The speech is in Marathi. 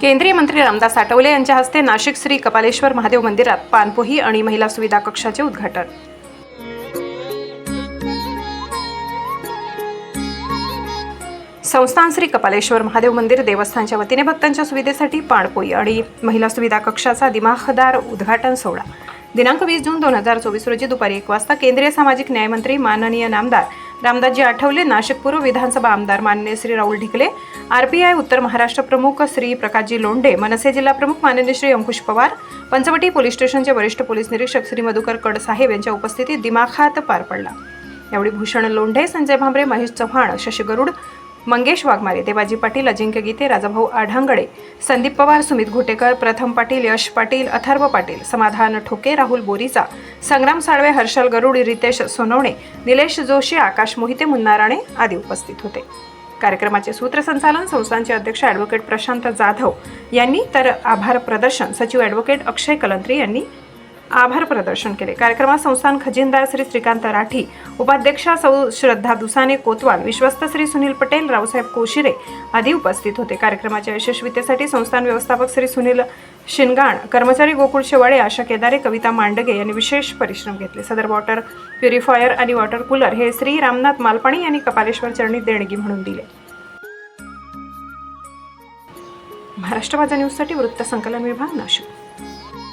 केंद्रीय मंत्री रामदास आठवले यांच्या हस्ते नाशिक श्री कपालेश्वर महादेव मंदिरात पानपोही आणि महिला सुविधा कक्षाचे उद्घाटन. संस्थान श्री कपालेश्वर महादेव मंदिर देवस्थानच्या वतीने भक्तांच्या सुविधेसाठी पाणपोई आणि महिला सुविधा कक्षाचा दिमाखदार उद्घाटन सोहळा. दिनांक वीस जून दोन हजार चोवीस रोजी दुपारी एक वाजता केंद्रीय सामाजिक न्यायमंत्री माननीय नामदार रामदासजी आठवले नाशिक पूर्व विधानसभा आमदार माननीय श्री राहुल ढिकले आय उत्तर महाराष्ट्र प्रमुख श्री प्रकाशजी लोंढे मनसे जिल्हा प्रमुख माननीय श्री अंकुश पवार पंचवटी पोलीस स्टेशनचे वरिष्ठ पोलीस निरीक्षक श्री मधुकर कडसाहेब यांच्या उपस्थितीत दिमाखात पार पडला. यावेळी भूषण लोंढे संजय भांबरे महेश चव्हाण शशी गरुड मंगेश वाघमारे देवाजी पाटील अजिंक्य गीते राजाभाऊ आढांगडे संदीप पवार सुमित घोटेकर प्रथम पाटील यश पाटील अथर्व पाटील समाधान ठोके राहुल बोरीचा संग्राम साळवे हर्षल गरुड रितेश सोनवणे निलेश जोशी आकाश मोहिते मुन्ना राणे आदी उपस्थित होते. कार्यक्रमाचे सूत्रसंचालन संस्थांचे अध्यक्ष ॲडव्होकेट प्रशांत जाधव यांनी तर आभार प्रदर्शन सचिव ॲडव्होकेट अक्षय कलंत्री यांनी आभार प्रदर्शन केले. कार्यक्रमात संस्थान खजिनदार श्री श्रीकांत राठी उपाध्यक्षा सौ श्रद्धा दुसाने कोतवाल विश्वस्त श्री सुनील पटेल रावसाहेब कोशिरे आदी उपस्थित होते. कार्यक्रमाच्या यशस्वीतेसाठी संस्थान व्यवस्थापक श्री सुनील शिनगाण कर्मचारी गोकुळ शेवाळे आशा केदारे कविता मांडगे यांनी विशेष परिश्रम घेतले. सदर वॉटर प्युरिफायर आणि वॉटर कूलर हे श्री रामनाथ मालपाणी यांनी कपालेश्वर चरणी देणगी म्हणून दिले. महाराष्ट्र माझा न्यूजसाठी वृत्त संकलन विभाग नाशिक.